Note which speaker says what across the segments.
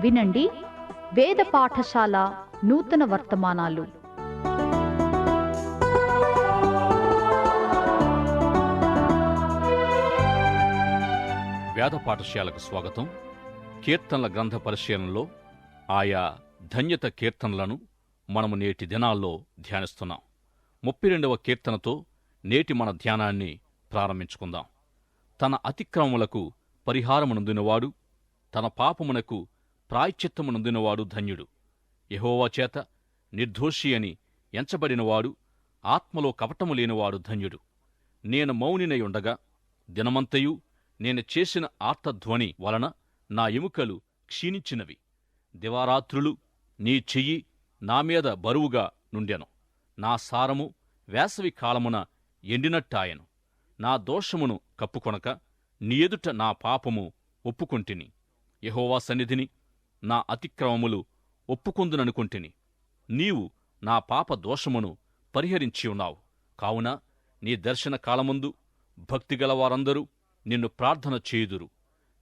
Speaker 1: వినండి. వేద పాఠశాల నూతన వర్తమానాలు.
Speaker 2: వేద పాఠశాలకు స్వాగతం. కీర్తనల గ్రంథ పరిశీలనలో ఆయా ధన్యత కీర్తనలను మనము నేటి దినాల్లో ధ్యానిస్తున్నాం. ముప్పై రెండవ కీర్తనతో నేటి మన ధ్యానాన్ని ప్రారంభించుకుందాం. తన అతిక్రమములకు పరిహారమునందునవాడు తన పాపమునకు ప్రాయశ్చిత్తమునందినవాడు ధన్యుడు. యెహోవా చేత నిర్దోషి అని ఎంచబడినవాడు ఆత్మలో కపటము లేనివాడు ధన్యుడు. నేను మౌనినై ఉండగా దినమంతయు నేను చేసిన ఆర్తధ్వని వలన నా ఎముకలు క్షీణించినవి. దివారాత్రులు నీ చెయ్యి నా మీద బరువుగా నుండెను. నా సారము వేసవి కాలమున ఎండినట్టాయను. నా దోషమును కప్పుకొనక నీ ఎదుట నా పాపము ఒప్పుకొంటిని. యహోవా సన్నిధిని నా అతిక్రమములు ఒప్పుకొందుననుకొంటిని. నీవు నా పాప దోషమును పరిహరించి ఉన్నావు. కావున నీ దర్శన కాలమందు భక్తిగలవారందరూ నిన్ను ప్రార్థన చేయుదురు.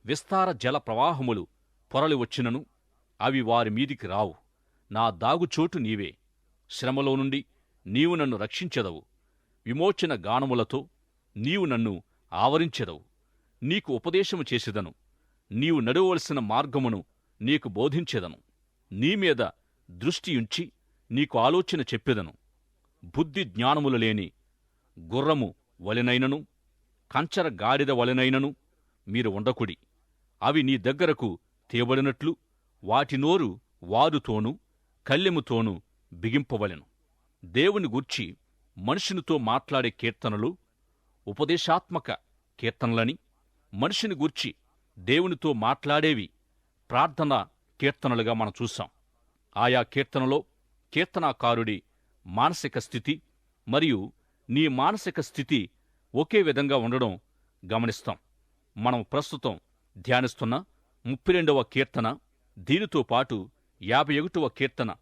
Speaker 2: విస్తార జల ప్రవాహములు పొరలి వచ్చినను అవి వారి మీదికి రావు. నా దాగుచోటు నీవే. శ్రమలో నుండి నీవు నన్ను రక్షించెదవు. విమోచన గానములతో నీవు నన్ను ఆవరించెదవు. నీకు ఉపదేశము చేసేదను. నీవు నడవలసిన మార్గమును నీకు బోధించెదను. నీమీద దృష్టియుంచి నీకు ఆలోచన చెప్పెదను. బుద్ధి జ్ఞానములు లేని గుర్రము వలెనైనను కంచర గాడిద వలెనైనను మీరు ఉండకుడి. అవి నీ దగ్గరకు తేబడినట్లు వాటి నోరు వారుతోనూ కళ్ళెముతోనూ బిగింపవలెను. దేవుని గూర్చి మనుషునితో మాట్లాడే కీర్తనలు ఉపదేశాత్మక కీర్తనలని మనిషిని గూర్చి దేవునితో మాట్లాడేవి ప్రార్థన కీర్తనలుగా మనం చూశాం. ఆయా కీర్తనలో కీర్తనాకారుడి మానసిక స్థితి మరియు నీ మానసిక స్థితి ఒకే విధంగా ఉండడం గమనిస్తాం. మనం ప్రస్తుతం ధ్యానిస్తున్న ముప్పై రెండవ కీర్తన దీనితో పాటు యాభై ఒకటవ కీర్తన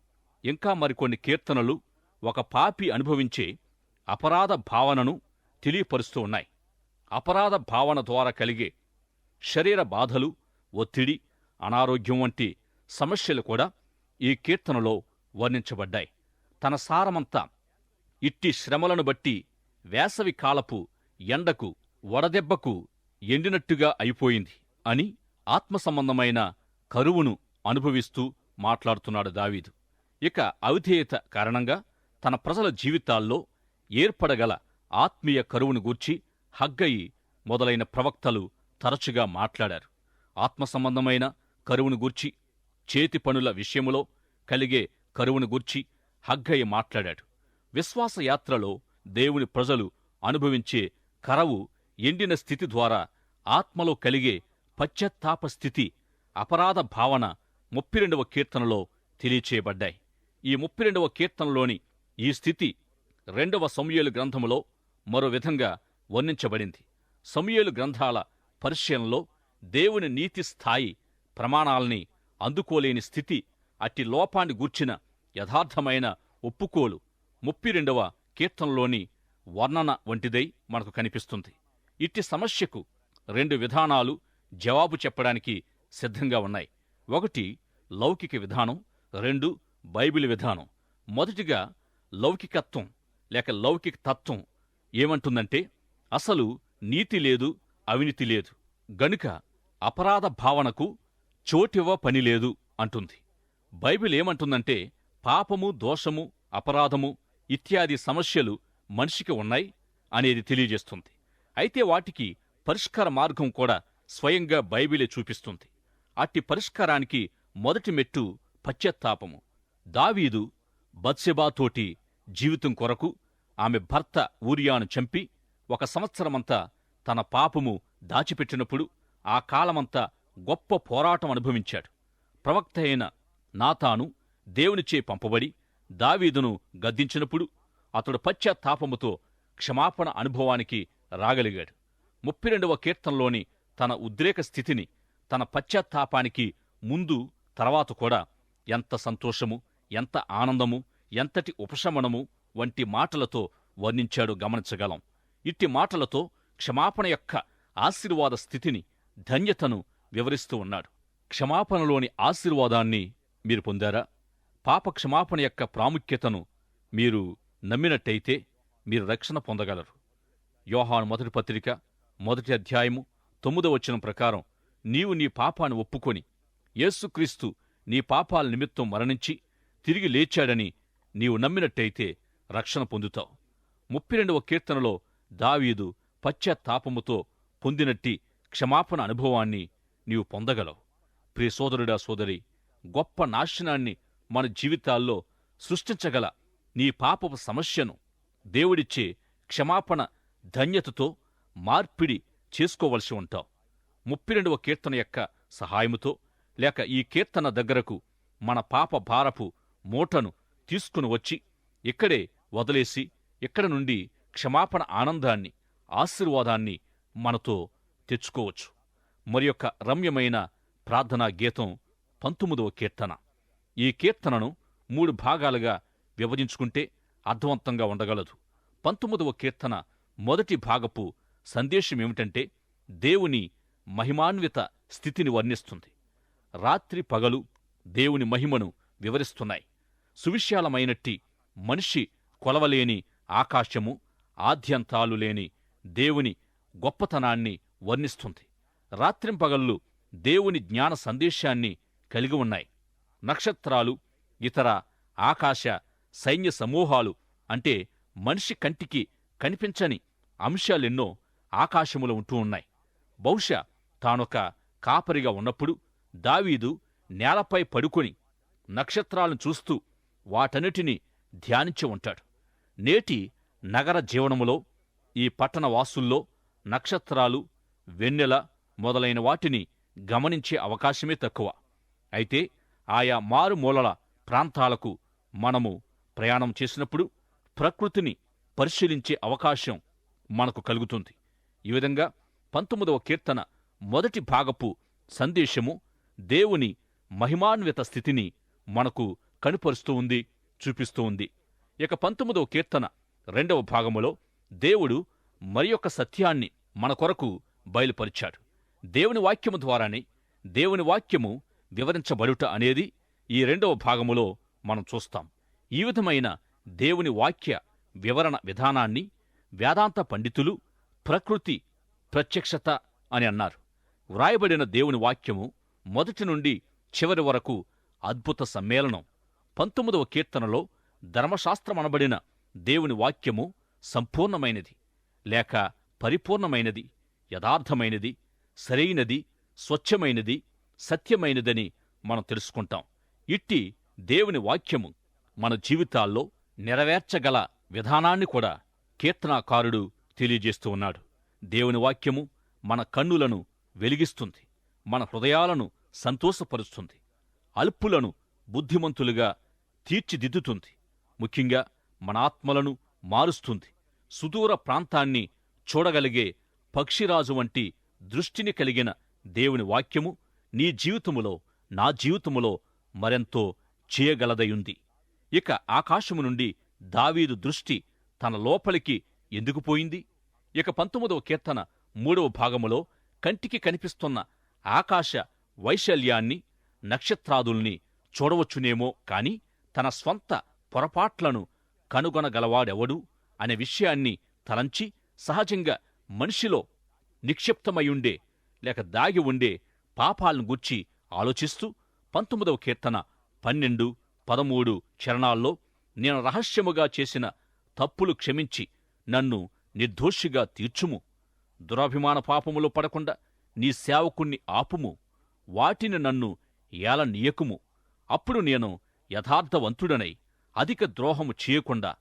Speaker 2: ఇంకా మరికొన్ని కీర్తనలు ఒక పాపి అనుభవించే అపరాధ భావనను తెలియపరుస్తూ ఉన్నాయి. అపరాధ భావన ద్వారా కలిగే శరీర బాధలు ఒత్తిడి అనారోగ్యం వంటి సమస్యలు కూడా ఈ కీర్తనలో వర్ణించబడ్డాయి. తన సారమంతా ఇట్టి శ్రమలను బట్టి వేసవి కాలపు ఎండకు వడదెబ్బకు ఎండినట్టుగా అయిపోయింది అని ఆత్మ సంబంధమైన కరువును అనుభవిస్తూ మాట్లాడుతున్నాడు దావీదు. ఇక అవిధేయత కారణంగా తన ప్రజల జీవితాల్లో ఏర్పడగల ఆత్మీయ కరువును గూర్చి హగ్గయి మొదలైన ప్రవక్తలు తరచుగా మాట్లాడారు. ఆత్మ సంబంధమైన కరువును గూర్చి చేతి పనుల విషయములో కలిగే కరువును గూర్చి హగ్గయ్య మాట్లాడాడు. విశ్వాసయాత్రలో దేవుని ప్రజలు అనుభవించే కరవు ఎండిన స్థితి ద్వారా ఆత్మలో కలిగే పశ్చాత్తాప స్థితి అపరాధ భావన ముప్పై రెండవ కీర్తనలో తెలియచేయబడ్డాయి. ఈ ముప్పై రెండవ కీర్తనలోని ఈ స్థితి రెండవ సమయలు గ్రంథములో మరో విధంగా వర్ణించబడింది. సమయలు గ్రంథాల పరిశీలనలో దేవుని నీతి స్థాయి ప్రమాణాల్ని అందుకోలేని స్థితి అట్టి లోపాన్ని గూర్చిన యథార్థమైన ఒప్పుకోలు. ముప్పి రెండవ కీర్తనలోని వర్ణన వంటిదై మనకు కనిపిస్తుంది. ఇట్టి సమస్యకు రెండు విధానాలు జవాబు చెప్పడానికి సిద్ధంగా ఉన్నాయి. ఒకటి లౌకిక విధానం. రెండు బైబిల్ విధానం. మొదటిగా లౌకికత్వం లేక లౌకిక తత్వం ఏమంటుందంటే అసలు నీతి లేదు అవినీతి లేదు. గనుక అపరాధ భావనకు చోటివ్వ పని లేదు అంటుంది. బైబిల్ ఏమంటుందంటే పాపము దోషము అపరాధము ఇత్యాది సమస్యలు మనిషికి ఉన్నాయి అనేది తెలియజేస్తుంది. అయితే వాటికి పరిష్కార మార్గం కూడా స్వయంగా బైబిలే చూపిస్తుంది. అట్టి పరిష్కారానికి మొదటి మెట్టు పశ్చాత్తాపము. దావీదు బత్సెబాతోటి జీవితం కొరకు ఆమె భర్త ఊరియాను చంపి ఒక సంవత్సరమంతా తన పాపము దాచిపెట్టినప్పుడు ఆ కాలమంతా గొప్ప పోరాటం అనుభవించాడు. ప్రవక్త అయిన నాతాను దేవునిచే పంపబడి దావీదును గద్దించినప్పుడు అతడు పశ్చాత్తాపముతో క్షమాపణ అనుభవానికి రాగలిగాడు. ముప్పై రెండవ కీర్తనలోని తన ఉద్రేక స్థితిని తన పశ్చాత్తాపానికి ముందు తర్వాత కూడా ఎంత సంతోషము ఎంత ఆనందము ఎంతటి ఉపశమనము వంటి మాటలతో వర్ణించాడు గమనించగలం. ఇట్టి మాటలతో క్షమాపణ యొక్క ఆశీర్వాద స్థితిని ధన్యతను వివరిస్తూ ఉన్నాడు. క్షమాపణలోని ఆశీర్వాదాన్ని మీరు పొందారా? పాప క్షమాపణ యొక్క ప్రాముఖ్యతను మీరు నమ్మినట్టయితే మీరు రక్షణ పొందగలరు. యోహాను మొదటి పత్రిక మొదటి అధ్యాయము తొమ్మిదో వచనం ప్రకారం నీవు నీ పాపాన్ని ఒప్పుకొని యేసుక్రీస్తు నీ పాపాల నిమిత్తం మరణించి తిరిగి లేచాడని నీవు నమ్మినట్టయితే రక్షణ పొందుతావు. ముప్పై రెండవ కీర్తనలో దావీదు పశ్చాత్తాపముతో పొందినట్టి క్షమాపణ అనుభవాన్ని నీవు పొందగలవు. ప్రియ సోదరుడా సోదరి గొప్ప నాశనాన్ని మన జీవితాల్లో సృష్టించగల నీ పాపపు సమస్యను దేవుడిచ్చే క్షమాపణ ధన్యతతో మార్పిడి చేసుకోవలసి ఉంటావు. ముప్పై రెండవ కీర్తన యొక్క సహాయముతో లేక ఈ కీర్తన దగ్గరకు మన పాప భారపు మూటను తీసుకుని వచ్చి ఇక్కడే వదిలేసి ఇక్కడ నుండి క్షమాపణ ఆనందాన్ని ఆశీర్వాదాన్ని మనతో తెచ్చుకోవచ్చు. మరి యొక్క రమ్యమైన ప్రార్థనా గీతం పంతొమ్మిదవ కీర్తన. ఈ కీర్తనను మూడు భాగాలుగా విభజించుకుంటే అర్థవంతంగా ఉండగలదు. పంతొమ్మిదవ కీర్తన మొదటి భాగపు సందేశం ఏమిటంటే దేవుని మహిమాన్విత స్థితిని వర్ణిస్తుంది. రాత్రి పగలు దేవుని మహిమను వివరిస్తున్నాయి. సువిశాలమైనట్టి మనిషి కొలవలేని ఆకాశము ఆద్యంతాలు లేని దేవుని గొప్పతనాన్ని వర్ణిస్తుంది. రాత్రింపగళ్ళు దేవుని జ్ఞాన సందేశాన్ని కలిగి ఉన్నాయి. నక్షత్రాలు ఇతర ఆకాశ సైన్య సమూహాలు అంటే మనిషి కంటికి కనిపించని అంశాలెన్నో ఆకాశములో ఉంటూ ఉన్నాయి. బహుశా తానొక కాపరిగా ఉన్నప్పుడు దావీదు నేలపై పడుకొని నక్షత్రాలను చూస్తూ వాటన్నిటినీ ధ్యానించి ఉంటాడు. నేటి నగర జీవనములో ఈ పట్టణ వాసుల్లో నక్షత్రాలు వెన్నెల మొదలైన వాటిని గమనించే అవకాశమే తక్కువ. అయితే ఆయా మారుమూలల ప్రాంతాలకు మనము ప్రయాణం చేసినప్పుడు ప్రకృతిని పరిశీలించే అవకాశం మనకు కలుగుతుంది. ఈ విధంగా పంతొమ్మిదవ కీర్తన మొదటి భాగపు సందేశము దేవుని మహిమాన్విత స్థితిని మనకు కనుపరుస్తూ ఉంది చూపిస్తూ ఉంది. ఇక పంతొమ్మిదవ కీర్తన రెండవ భాగములో దేవుడు మరి యొక్క సత్యాన్ని మన కొరకు బయలుపరిచాడు. దేవుని వాక్యము ద్వారానే దేవుని వాక్యము వివరించబడుట అనేది ఈ రెండవ భాగములో మనం చూస్తాం. ఈ విధమైన దేవుని వాక్య వివరణ విధానాన్ని వేదాంత పండితులు ప్రకృతి ప్రత్యక్షత అని అన్నారు. వ్రాయబడిన దేవుని వాక్యము మొదటి నుండి చివరి వరకు అద్భుత సమ్మేళనం. పంతొమ్మిదవ కీర్తనలో ధర్మశాస్త్రమనబడిన దేవుని వాక్యము సంపూర్ణమైనది లేక పరిపూర్ణమైనది యథార్థమైనది సరైనది స్వచ్ఛమైనది సత్యమైనదని మనం తెలుసుకుంటాం. ఇట్టి దేవుని వాక్యము మన జీవితాల్లో నెరవేర్చగల విధానాన్ని కూడా కీర్తనాకారుడు తెలియజేస్తూ ఉన్నాడు. దేవుని వాక్యము మన కన్నులను వెలిగిస్తుంది మన హృదయాలను సంతోషపరుస్తుంది అల్పులను బుద్ధిమంతులుగా తీర్చిదిద్దుతుంది ముఖ్యంగా మన ఆత్మలను మారుస్తుంది సుదూర ప్రాంతాన్ని చూడగలిగే పక్షిరాజు వంటి దృష్టిని కలిగిన దేవుని వాక్యము నీ జీవితములో నా జీవితములో మరెంతో చేయగలదయుంది. ఇక ఆకాశము నుండి దావీదు దృష్టి తన లోపలికి ఎందుకు పోయింది? ఇక పంతొమ్మిదవ కీర్తన మూడవ భాగములో కంటికి కనిపిస్తున్న ఆకాశ వైశల్యాన్ని నక్షత్రాదుల్ని చూడవచ్చునేమో కాని తన స్వంత పొరపాట్లను కనుగొనగలవాడెవడు అనే విషయాన్ని తలంచి సహజంగా మనిషిలో నిక్షిప్తమయుండే లేక దాగి ఉండే పాపాలను గూర్చి ఆలోచిస్తూ పంతొమ్మిదవ కీర్తన పన్నెండు పదమూడు చరణాల్లో నేను రహస్యముగా చేసిన తప్పులు క్షమించి నన్ను నిర్దోషిగా తీర్చుము. దురాభిమాన పాపములో పడకుండా నీ సేవకుణ్ణి ఆపుము. వాటిని నన్ను ఏలనీయకుము. అప్పుడు నేను యథార్థవంతుడనై అధిక ద్రోహము చేయకుండా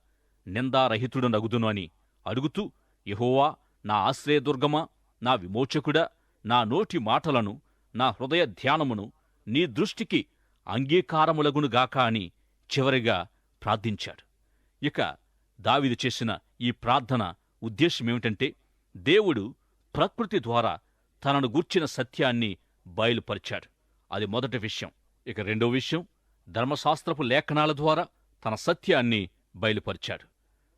Speaker 2: నిందారహితుడనగుదును అని అడుగుతూ యహోవా నా ఆశ్రయదుర్గమా? నా విమోచకుడా నా నోటి మాటలను నా హృదయ ధ్యానమును నీ దృష్టికి అంగీకారములగునుగాక అని చివరిగా ప్రార్థించాడు. ఇక దావిది చేసిన ఈ ప్రార్థన ఉద్దేశమేమిటంటే దేవుడు ప్రకృతి ద్వారా తనను గూర్చిన సత్యాన్ని బయలుపరిచాడు. అది మొదటి విషయం. ఇక రెండో విషయం ధర్మశాస్త్రపు లేఖనాల ద్వారా తన సత్యాన్ని బయలుపరిచాడు.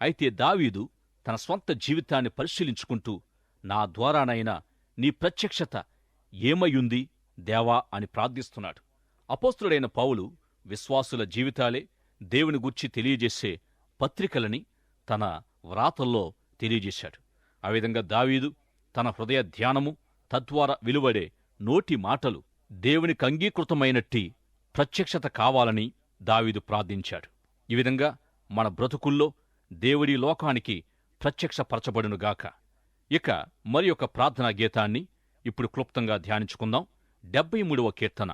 Speaker 2: అయితే దావీదు తన స్వంత జీవితాన్ని పరిశీలించుకుంటూ నా ద్వారానైనా నీ ప్రత్యక్షత ఏమయ్యుంది దేవా అని ప్రార్థిస్తున్నాడు. అపోస్తుడైన పౌలు విశ్వాసుల జీవితాలే దేవుని గుర్చి తెలియజేసే పత్రికలని తన వ్రాతల్లో తెలియజేశాడు. ఆ విధంగా దావీదు తన హృదయ ధ్యానము తద్వారా విలువడే నోటి మాటలు దేవునికి అంగీకృతమైనట్టి ప్రత్యక్షత కావాలని దావీదు ప్రార్థించాడు. ఈ విధంగా మన బ్రతుకుల్లో దేవుడి లోకానికి ప్రత్యక్షపరచబడునుగాక. ఇక మరి ఒక ప్రార్థనా గీతాన్ని ఇప్పుడు క్లుప్తంగా ధ్యానించుకుందాం. డెబ్బై మూడవ కీర్తన.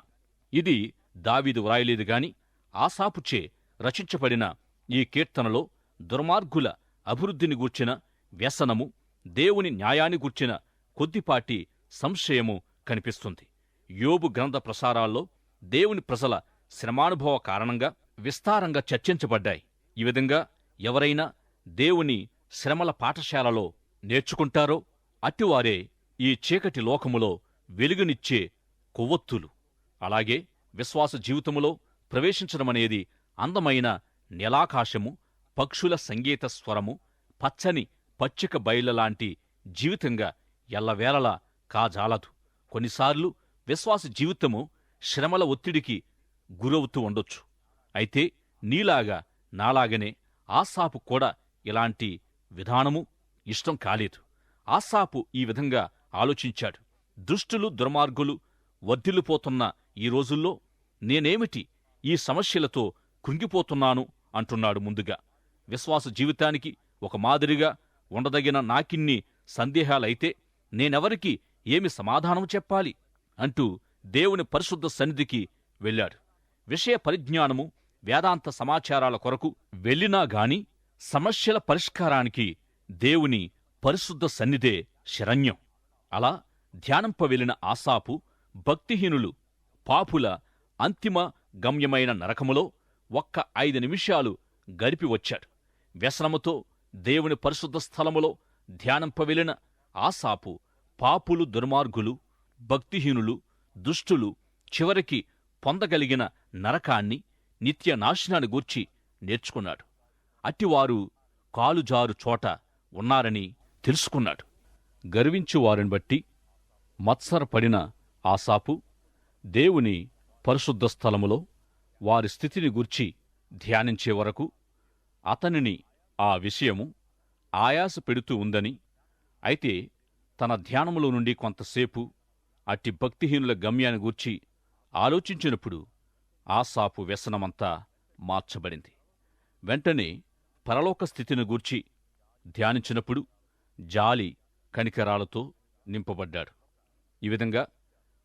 Speaker 2: ఇది దావీదు వ్రాయలేదు గాని ఆసాపుచే రచించబడిన ఈ కీర్తనలో దుర్మార్గుల అభివృద్ధిని గూర్చిన వ్యసనము దేవుని న్యాయాన్ని గూర్చిన కొద్దిపాటి సంశయము కనిపిస్తుంది. యోబు గ్రంథ ప్రసారాల్లో దేవుని ప్రజల శ్రమానుభవ కారణంగా విస్తారంగా చర్చించబడ్డాయి. ఈ విధంగా ఎవరైనా దేవుని శ్రమల పాఠశాలలో నేర్చుకుంటారో అట్టివారే ఈ చీకటి లోకములో వెలుగునిచ్చే కొవ్వొత్తులు. అలాగే విశ్వాస జీవితములో ప్రవేశించడమనేది అందమైన నెలాకాశము పక్షుల సంగీత స్వరము పచ్చని పచ్చిక బయళ్ళలాంటి జీవితంగా ఎల్లవేళలా కాజాలదు. కొన్నిసార్లు విశ్వాస జీవితము శ్రమల ఒత్తిడికి గురవుతూ ఉండొచ్చు. అయితే నీలాగా నాలాగనే ఆసాపు కూడా ఇలాంటి విధానము ఇష్టం కాలేదు. ఆసాపు ఈ విధంగా ఆలోచించాడు. దుష్టులు దుర్మార్గులు వర్ధిల్లిపోతున్న ఈ రోజుల్లో నేనేమిటి? ఈ సమస్యలతో కృంగిపోతున్నాను అంటున్నాడు ముందుగా. విశ్వాస జీవితానికి ఒక మాదిరిగా ఉండదగిన నాకిన్ని సందేహాలైతే నేనెవరికి ఏమి సమాధానం చెప్పాలి? అంటూ దేవుని పరిశుద్ధ సన్నిధికి వెళ్ళాడు. విషయ పరిజ్ఞానము వేదాంత సమాచారాల కొరకు వెళ్ళినా గాని సమస్యల పరిష్కారానికి దేవుని పరిశుద్ధ సన్నిధే శరణ్యం. అలా ధ్యానంప వెళ్ళిన ఆసాపు భక్తిహీనులు పాపుల అంతిమ గమ్యమైన నరకములో ఒక్క ఐదు నిమిషాలు గడిపి వచ్చాడు వ్యసనముతో దేవుని పరిశుద్ధ స్థలములో ధ్యానంప వెళ్ళిన ఆసాపు పాపులు దుర్మార్గులు భక్తిహీనులు దుష్టులు చివరికి పొందగలిగిన నరకాన్ని నిత్య నాశనాన్ని గూర్చి నేర్చుకున్నాడు. అట్టివారు కాలుజారు చోట ఉన్నారని తెలుసుకున్నాడు. గర్వించువారిని బట్టి మత్సరపడిన ఆసాపు దేవుని పరిశుద్ధ స్థలములో వారి స్థితిని గూర్చి ధ్యానించే వరకు అతనిని ఆ విషయము ఆయాస పెడుతూ ఉందని అయితే తన ధ్యానములో నుండి కొంతసేపు అట్టి భక్తిహీనుల గమ్యాన్ని గూర్చి ఆలోచించినప్పుడు ఆసాపు వ్యసనమంతా మార్చబడింది. వెంటనే పరలోక స్థితిని గూర్చి ధ్యానించినప్పుడు జాలి కనికరాలతో నింపబడ్డాడు. ఈ విధంగా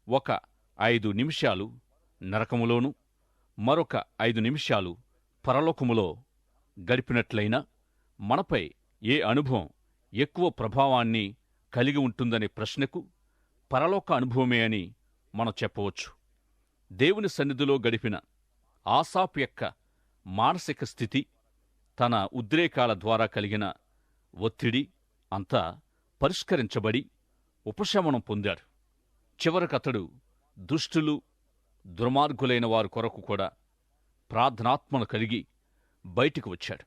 Speaker 2: ఒక ఐదు నిమిషాలు నరకములోను మరొక ఐదు నిమిషాలు పరలోకములో గడిపినట్లయినా మనపై ఏ అనుభవం ఎక్కువ ప్రభావాన్ని కలిగి ఉంటుందనే ప్రశ్నకు పరలోక అనుభవమే అని మనం చెప్పవచ్చు. దేవుని సన్నిధిలో గడిపిన ఆసాప్ యొక్క మానసిక స్థితి తన ఉద్రేకాల ద్వారా కలిగిన ఒత్తిడి అంతా పరిష్కరించబడి ఉపశమనం పొందాడు చివరకతడు దుష్టులు దుర్మార్గులైన వారి కొరకు కూడా ప్రార్థనాత్మను కలిగి బయటికి వచ్చాడు.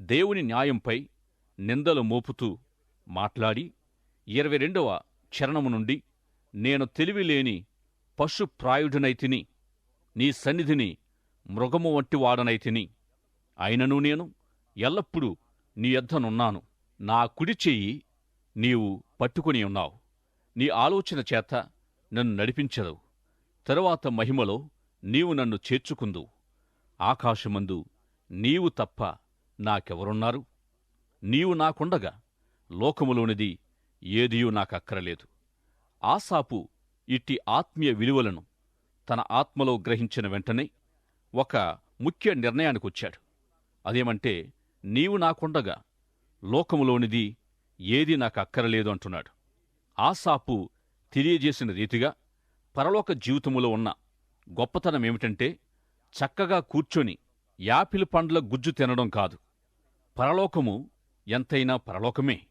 Speaker 2: దేవుని న్యాయంపై నిందలు మోపుతూ మాట్లాడి ఇరవై రెండవ చరణము నుండి నేను తెలివిలేని పశుప్రాయుడినైతిని నీ సన్నిధిని మృగము వంటి వాడనైతిని అయినను నేను ఎల్లప్పుడూ నీ యొద్దనున్నాను. నా కుడి చెయ్యి నీవు పట్టుకుని ఉన్నావు. నీ ఆలోచన చేత నన్ను నడిపించదు. తరువాత మహిమలో నీవు నన్ను చేర్చుకుందు. ఆకాశమందు నీవు తప్ప నాకెవరున్నారు? నీవు నాకుండగా లోకములోనిది ఏదియూ నాకక్కరలేదు. ఆసాపు ఇట్టి ఆత్మీయ విలువలను తన ఆత్మలో గ్రహించిన వెంటనే ఒక ముఖ్య నిర్ణయానికొచ్చాడు. అదేమంటే నీవు నాకుండగా లోకములోనిది ఏది నాకు అక్కరలేదు అంటున్నాడు. ఆసాపు తెలియజేసిన రీతిగా పరలోక జీవితములో ఉన్న గొప్పతనం ఏమిటంటే చక్కగా కూర్చొని యాపిల్ పండ్ల గుజ్జు తినడం కాదు. పరలోకము ఎంతైనా పరలోకమే.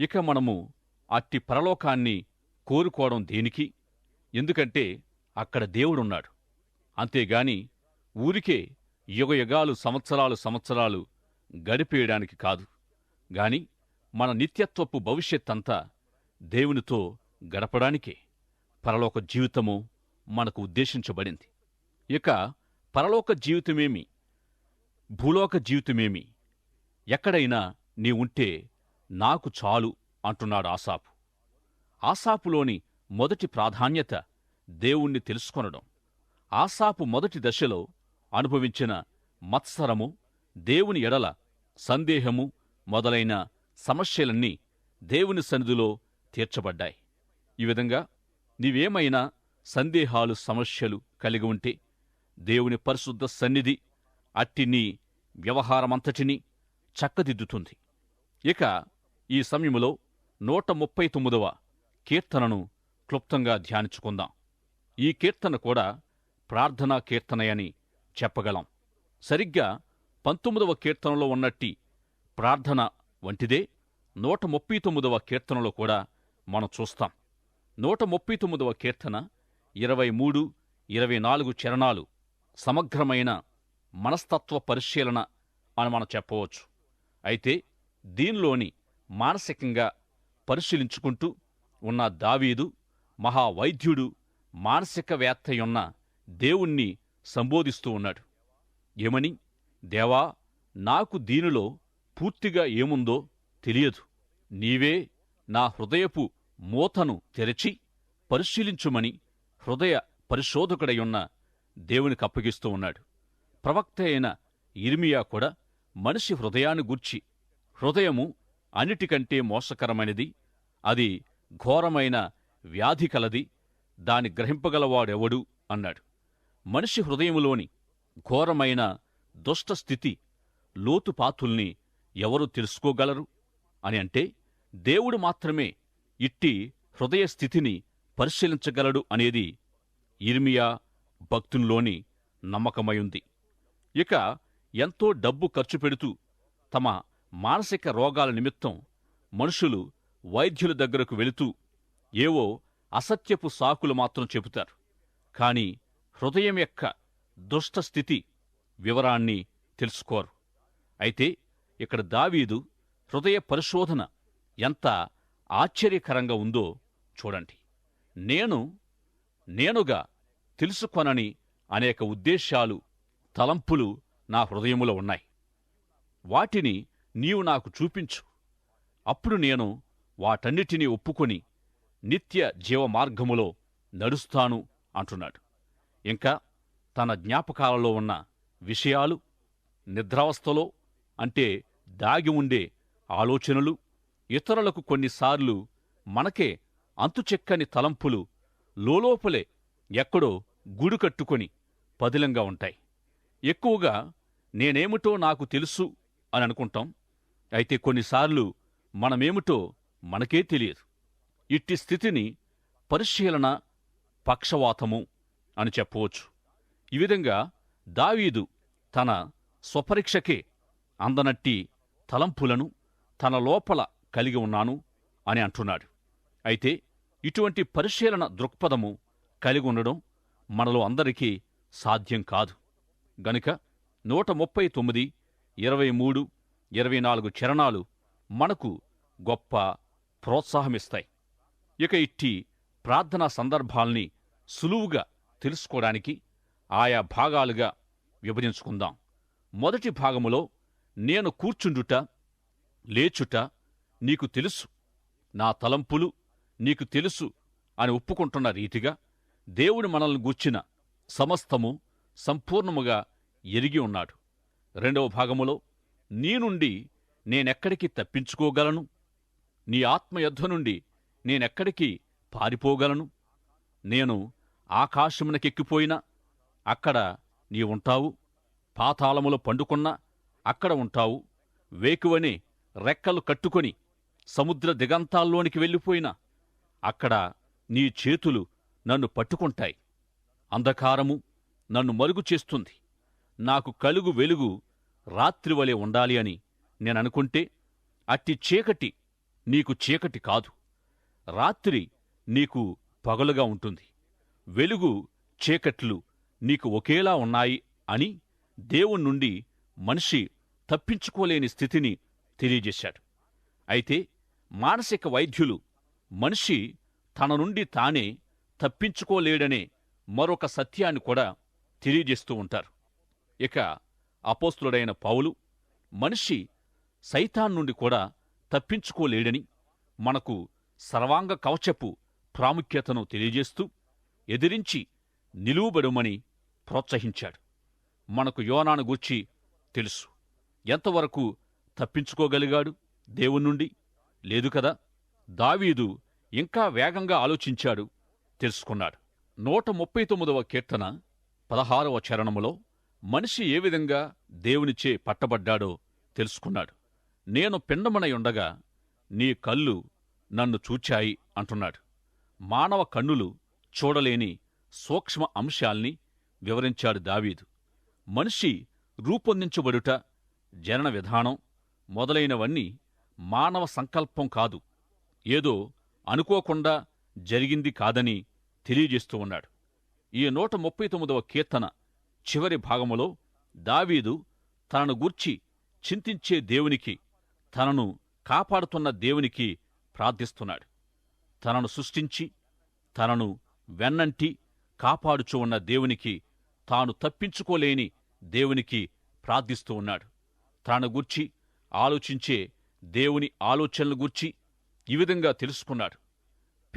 Speaker 2: ఇక మనము అట్టి పరలోకాన్ని కోరుకోవడం దేనికి? ఎందుకంటే అక్కడ దేవుడున్నాడు. అంతేగాని ఊరికే యుగయుగాలు సంవత్సరాలు సంవత్సరాలు గడిపేయడానికి కాదు. గాని మన నిత్యత్వపు భవిష్యత్తంతా దేవునితో గడపడానికే పరలోక జీవితము మనకు ఉద్దేశించబడింది. ఇక పరలోక జీవితమేమి? భూలోక జీవితమేమి? ఎక్కడైనా నీ ఉంటే నాకు చాలు అంటున్నాడు ఆసాపు. ఆసాపులోని మొదటి ప్రాధాన్యత దేవుణ్ణి తెలుసుకొనడం. ఆసాపు మొదటి దశలో అనుభవించిన మత్సరము దేవుని ఎడల సందేహము మొదలైన సమస్యలన్నీ దేవుని సన్నిధిలో తీర్చబడ్డాయి. ఈ విధంగా నీవేమైనా సందేహాలు సమస్యలు కలిగి ఉంటే దేవుని పరిశుద్ధ సన్నిధి అట్టి నీ వ్యవహారమంతటినీ చక్కదిద్దుతుంది. ఇక ఈ సమయంలో నూట ముప్పై తొమ్మిదవ కీర్తనను క్లుప్తంగా ధ్యానించుకుందాం. ఈ కీర్తన కూడా ప్రార్థనా కీర్తనయని చెప్పగలం. సరిగ్గా పంతొమ్మిదవ కీర్తనలో ఉన్నట్టి ప్రార్థన వంటిదే నూట ముప్పై తొమ్మిదవ కీర్తనలో కూడా మనం చూస్తాం. నూట ముప్పై తొమ్మిదవ కీర్తన ఇరవై మూడు ఇరవై నాలుగు చరణాలు సమగ్రమైన మనస్తత్వ పరిశీలన అని మనం చెప్పవచ్చు. అయితే దీనిలోని మానసికంగా పరిశీలించుకుంటూ ఉన్న దావీదు మహావైద్యుడు మానసికవేత్తయున్న దేవుణ్ణి సంబోధిస్తూ ఉన్నాడు. ఏమని? దేవా నాకు దీనిలో పూర్తిగా ఏముందో తెలియదు. నీవే నా హృదయపు మూతను తెరచి పరిశీలించుమని హృదయ పరిశోధకుడయున్న దేవునికి అప్పగిస్తూ ఉన్నాడు. ప్రవక్త అయిన ఇర్మియా కూడా మనిషి హృదయాన్ని గూర్చి హృదయము అన్నిటికంటే మోసకరమైనది అది ఘోరమైన వ్యాధి కలది దాని గ్రహింపగలవాడెవడు అన్నాడు. మనిషి హృదయములోని ఘోరమైన దుష్టస్థితి లోతుపాతుల్ని ఎవరు తెలుసుకోగలరు? అని అంటే దేవుడు మాత్రమే ఇట్టి హృదయ స్థితిని పరిశీలించగలడు అనేది ఇర్మియా భక్తుల్లోని నమ్మకమైంది ఇక ఎంతో డబ్బు ఖర్చు పెడుతూ తమ మానసిక రోగాల నిమిత్తం మనుషులు వైద్యుల దగ్గరకు వెళుతూ ఏవో అసత్యపు సాకులు మాత్రం చెబుతారు. కాని హృదయం యొక్క దుష్టస్థితి వివరాన్ని తెలుసుకోరు. అయితే ఇక్కడ దావీదు హృదయ పరిశోధన ఎంత ఆశ్చర్యకరంగా ఉందో చూడండి. నేను నేనుగా తెలుసుకొనని అనేక ఉద్దేశాలు తలంపులు నా హృదయములో ఉన్నాయి. వాటిని నీవు నాకు చూపించు. అప్పుడు నేను వాటన్నిటినీ ఒప్పుకొని నిత్య జీవమార్గములో నడుస్తాను అంటున్నాడు. ఇంకా తన జ్ఞాపకాలలో ఉన్న విషయాలు నిద్రావస్థలో అంటే దాగి ఉండే ఆలోచనలు ఇతరులకు కొన్నిసార్లు మనకే అంతుచెక్కని తలంపులు లోలోపలే ఎక్కడో గూడు కట్టుకొని పదిలంగా ఉంటాయి. ఎక్కువగా నేనేమిటో నాకు తెలుసు అని అనుకుంటాం. అయితే కొన్నిసార్లు మనమేమిటో మనకే తెలియదు. ఇట్టి స్థితిని పరిశీలన పక్షవాతము అని చెప్పవచ్చు. ఈ విధంగా దావీదు తన స్వపరీక్షకే అందనట్టి తలంపులను తన లోపల కలిగి ఉన్నాను అని అంటున్నాడు. అయితే ఇటువంటి పరిశీలన దృక్పథము కలిగి ఉండడం మనలో అందరికీ సాధ్యం కాదు. గనుక నూట ముప్పై తొమ్మిది ఇరవై మూడు ఇరవై నాలుగు చరణాలు మనకు గొప్ప ప్రోత్సాహమిస్తాయి. ఇక ఇట్టి ప్రార్థనా సందర్భాల్ని సులువుగా తెలుసుకోవడానికి ఆయా భాగాలుగా విభజించుకుందాం. మొదటి భాగములో నేను కూర్చుండుట లేచుట నీకు తెలుసు. నా తలంపులు నీకు తెలుసు అని ఒప్పుకుంటున్న రీతిగా దేవుడు మనల్ని గూర్చిన సమస్తము సంపూర్ణముగా ఎరిగి ఉన్నాడు. రెండవ భాగములో నీ నుండి నేనెక్కడికి తప్పించుకోగలను? నీ ఆత్మయుద్ధ నుండి నేనెక్కడికి పారిపోగలను? నేను ఆకాశమునకెక్కిపోయినా అక్కడ నీ ఉంటావు పాతాళములో పండుకున్నా అక్కడ ఉంటావు వేకువని రెక్కలు కట్టుకొని సముద్ర దిగంతాల్లోనికి వెళ్ళిపోయినా అక్కడ నీ చేతులు నన్ను పట్టుకుంటాయి. అంధకారము నన్ను మరుగు చేస్తుంది. నాకు కలుగు వెలుగు రాత్రివలె ఉండాలి అని నేననుకుంటే అట్టి చీకటి నీకు చీకటి కాదు. రాత్రి నీకు పగలుగా ఉంటుంది. వెలుగు చీకట్లు నీకు ఒకేలా ఉన్నాయి అని దేవుని నుండి మనిషి తప్పించుకోలేని స్థితిని తెలియజేశాడు. అయితే మానసిక వైద్యులు మనిషి తన నుండి తానే తప్పించుకోలేడనే మరొక సత్యాన్ని కూడా తెలియజేస్తూ ఉంటారు. ఇక అపోస్తులుడైన పౌలు మనిషి సైతాన్ నుండి కూడా తప్పించుకోలేడని మనకు సర్వాంగ కవచపు ప్రాముఖ్యతను తెలియజేస్తూ ఎదిరించి నిలువబడమని ప్రోత్సహించాడు. మనకు యోనాను గూర్చి తెలుసు. ఎంతవరకు తప్పించుకోగలిగాడు దేవుని నుండి? లేదు కదా? దావీదు ఇంకా వేగంగా ఆలోచించాడు. తెలుసుకున్నాడు. నూట ముప్పై తొమ్మిదవ కీర్తన పదహారవ చరణములో మనిషి ఏ విధంగా దేవునిచే పట్టబడ్డాడో తెలుసుకున్నాడు. నేను పిండమనై ఉండగా నీ కళ్ళు నన్ను చూచాయి అంటున్నాడు. మానవ కన్నులు చూడలేని సూక్ష్మ అంశాల్ని వివరించాడు దావీదు. మనిషి రూపొందించబడుట జనన విధానం మొదలైనవన్నీ మానవ సంకల్పం కాదు. ఏదో అనుకోకుండా జరిగింది కాదని తెలియజేస్తూ ఉన్నాడు. ఈ నూట ముప్పై తొమ్మిదవ కీర్తన చివరి భాగములో దావీదు తనను గూర్చి చింతించే దేవునికి తనను కాపాడుతున్న దేవునికి ప్రార్థిస్తున్నాడు. తనను సృష్టించి తనను వెన్నంటి కాపాడుచు ఉన్న దేవునికి తాను తప్పించుకోలేని దేవునికి ప్రార్థిస్తూ ఉన్నాడు. తాను గూర్చి ఆలోచించే దేవుని ఆలోచనలు గూర్చి ఈ విధంగా తెలుసుకున్నాడు.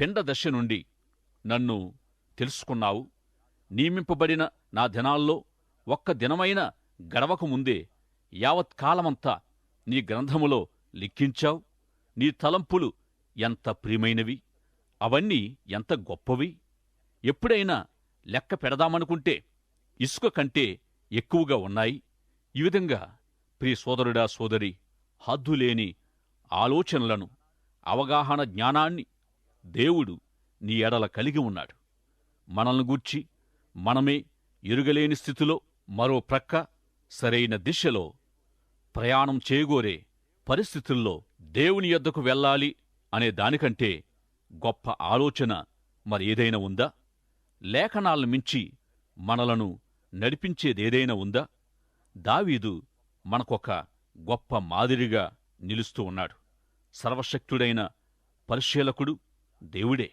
Speaker 2: పిండ దశ నుండి నన్ను తెలుసుకున్నావు. నియమింపబడిన నా దినాల్లో ఒక్క దినమైన గడవకు ముందే యావత్కాలమంతా నీ గ్రంథములో లిఖించావు. నీ తలంపులు ఎంత ప్రియమైనవి అవన్నీ ఎంత గొప్పవి. ఎప్పుడైనా లెక్క పెడదామనుకుంటే ఇసుక కంటే ఎక్కువగా ఉన్నాయి. ఈ విధంగా ప్రియ సోదరుడా సోదరి హద్దులేని ఆలోచనలను అవగాహన జ్ఞానాన్ని దేవుడు నీ ఎడల కలిగి ఉన్నాడు. మనల్ని గూర్చి మనమే ఎరుగలేని స్థితిలో మరో ప్రక్క సరైన దిశలో ప్రయాణం చేయగోరే పరిస్థితుల్లో దేవుని యొద్దకు వెళ్ళాలి అనే దానికంటే గొప్ప ఆలోచన మరి ఏదైనా ఉందా? లేఖనాలను మించి మనలను నడిపించేదేదైనా ఉందా? దావీదు మనకొక గొప్ప మాదిరిగా నిలుస్తూ ఉన్నాడు. సర్వశక్తుడైన పరిశీలకుడు దేవుడే.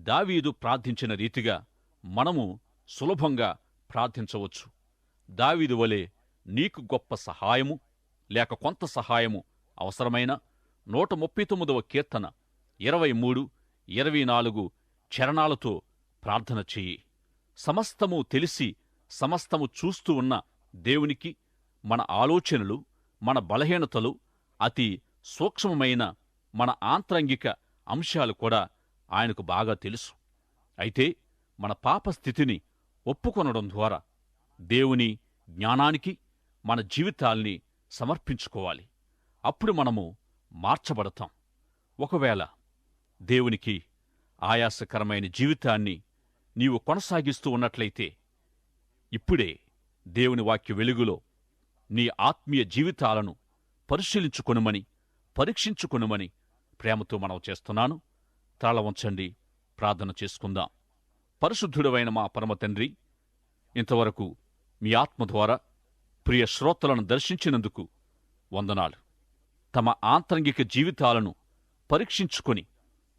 Speaker 2: దావీదు ప్రార్థించిన రీతిగా మనము సులభంగా ప్రార్థించవచ్చు. దావీదు వలె నీకు గొప్ప సహాయము లేక కొంత సహాయము అవసరమైన నూట ముప్పై తొమ్మిదవ కీర్తన ఇరవై మూడు ఇరవై నాలుగు చరణాలతో ప్రార్థన చెయ్యి. సమస్తము తెలిసి సమస్తము చూస్తూ ఉన్న దేవునికి మన ఆలోచనలు మన బలహీనతలు అతి సూక్ష్మమైన మన ఆంతరంగిక అంశాలు కూడా ఆయనకు బాగా తెలుసు. అయితే మన పాప స్థితిని ఒప్పుకొనడం ద్వారా దేవుని జ్ఞానానికి మన జీవితాల్ని సమర్పించుకోవాలి. అప్పుడు మనము మార్చబడతాం. ఒకవేళ దేవునికి ఆయాసకరమైన జీవితాన్ని నీవు కొనసాగిస్తూ ఉన్నట్లయితే ఇప్పుడే దేవుని వాక్య వెలుగులో నీ ఆత్మీయ జీవితాలను పరిశీలించుకొనుమని పరీక్షించుకొనుమని ప్రేమతో మనం చేస్తున్నాను. తాళ ఉంచండి ప్రార్థన చేసుకుందాం. పరిశుద్ధుడవైన మా పరమ తండ్రి ఇంతవరకు మీ ఆత్మ ద్వారా ప్రియ శ్రోతలను దర్శించినందుకు వందనాలు. తమ ఆంతరంగిక జీవితాలను పరీక్షించుకొని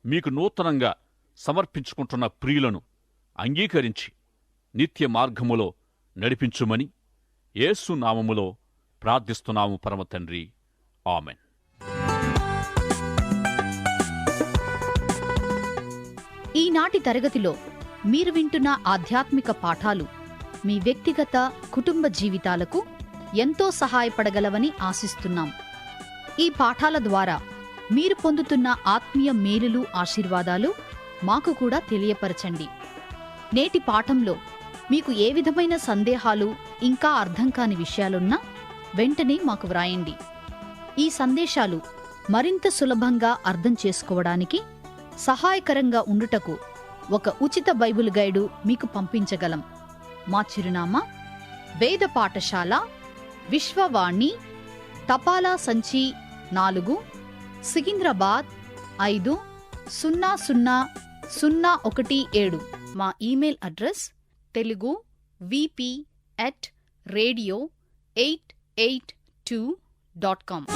Speaker 2: మీకు నూతనంగా సమర్పించుకుంటున్న ప్రియులను అంగీకరించి నిత్య మార్గములో నడిపించుమని యేసు నామములో ప్రార్థిస్తున్నాము పరమ తండ్రి. ఆమెన్.
Speaker 1: ఈనాటి తరగతిలో మీరు వింటున్న ఆధ్యాత్మిక పాఠాలు మీ వ్యక్తిగత కుటుంబ జీవితాలకు ఎంతో సహాయపడగలవని ఆశిస్తున్నాం. ఈ పాఠాల ద్వారా మీరు పొందుతున్న ఆత్మీయ మేలులు ఆశీర్వాదాలు మాకు కూడా తెలియపరచండి. నేటి పాఠంలో మీకు ఏ విధమైన సందేహాలు ఇంకా అర్థం కాని విషయాలున్నా వెంటనే మాకు వ్రాయండి. ఈ సందేశాలు మరింత సులభంగా అర్థం చేసుకోవడానికి సహాయకరంగా ఉండుటకు ఒక ఉచిత బైబిల్ గైడు మీకు పంపించగలం. మా చిరునామా వేద పాఠశాల విశ్వవాణి తపాలా సంచి నాలుగు సికింద్రాబాద్ ఐదు సున్నా సున్నా సున్నా ఒకటి ఏడు. మా email address Telugu VP at radio eight eight two dot com